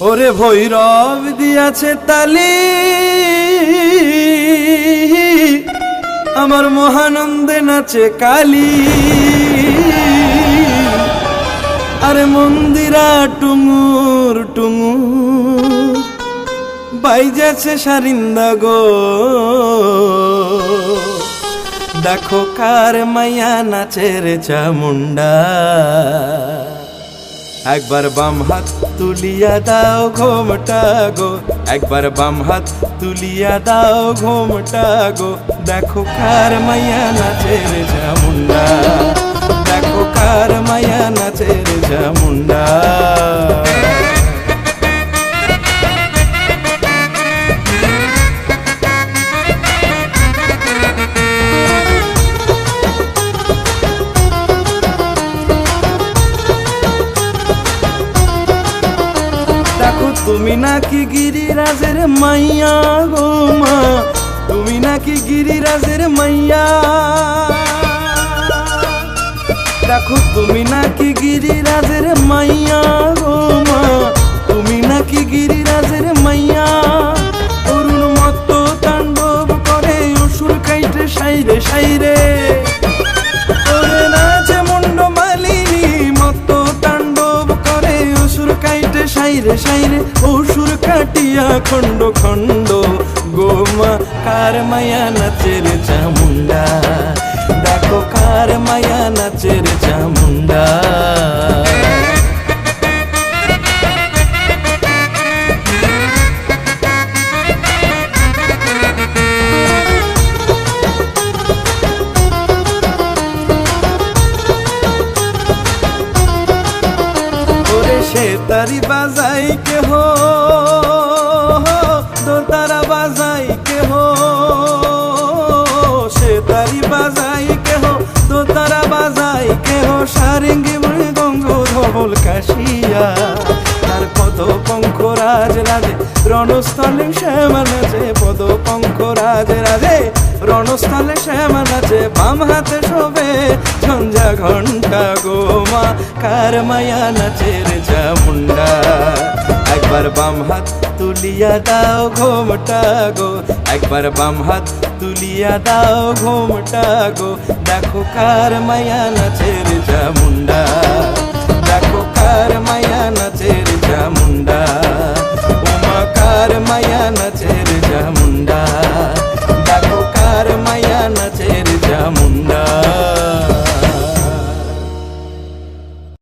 ওরে ভৈরব দিয়াছে তালি। আমার মহানন্দে নাচে কালী। আরে মন্দিরা টুঙুর টুঙুর বাইজাছে সারিন্দা গো। দেখো কার মাইয়া নাচের চামুন্ডা একবার বাম হাত তুলিয়া দাও ঘোমটা গো। একবার বাম হাত তুলিয়া দাও ঘোমটা গো। দেখো কার মাইয়া নাচের চামুন্ডা দেখো কার মাইয়া নাচের চামুন্ডা তুমি নাকি গিরিরাজের মাইয়া গো মা। তুমি নাকি গিরিরাজের মাইয়া। দেখো, তুমি নাকি গিরিরাজের মাইয়া গো মা। তুমি নাকি গিরিরাজের মাইয়া। অরুণ মত তাণ্ডব করে, অসুর কাইটে, সাইরে সাইরে। সাইরে সাইরে অসুর কাটিয়া খণ্ড খণ্ড। গোমা, কার মায়া নাচের চামুন্ডা দেখো কার মায়া নাচের তারি বাজাই কে হো দোতারা বাজাই কে হো সে তারি বাজাই কে হো দোতারা বাজাই কে হো সারেঙ্গি মৃদঙ্গ ধবল কাশিয়া। তার কত পঙ্করাজ রাজে রণস্থলে শ্যামা নাচে পদ পঙ্খ রাজ রাজে। রণস্থলে শ্যামা নাচে বাম হাতে শোভে। ঝঞ্ঝা ঘণ্টা গোমা কার মায়া নাচের চামুন্ডা একবার বাম হাত তুলিয়া দাও ঘোমটা গো। একবার বাম হাত তুলিয়া দাও ঘোমটা গো। দেখো কার মায়া নাচের চামুন্ডা ముందా